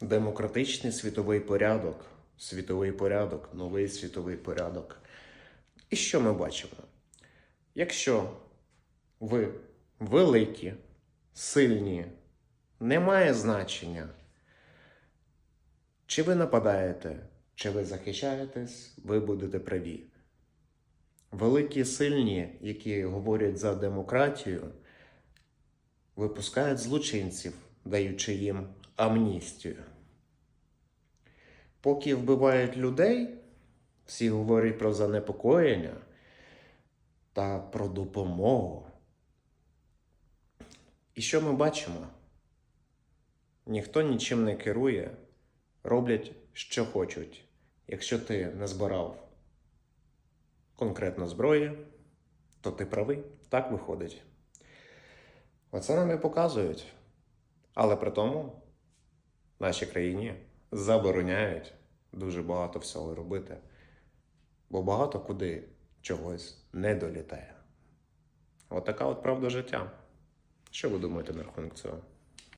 демократичний світовий порядок, світовий порядок, новий світовий порядок. І що ми бачимо? Якщо ви великі, сильні, немає значення, чи ви нападаєте, чи ви захищаєтесь, ви будете праві. Великі сильні, які говорять за демократію, випускають злочинців, даючи їм амністію. Поки вбивають людей, всі говорять про занепокоєння та про допомогу. І що ми бачимо? Ніхто нічим не керує, роблять, що хочуть. Якщо ти не збирав конкретно зброї, то ти правий. Так виходить. Оце нам і показують. Але при тому нашій країні забороняють дуже багато всього робити, бо багато куди чогось не долітає. От така от правда життя. Що ви думаєте на рахунок цього?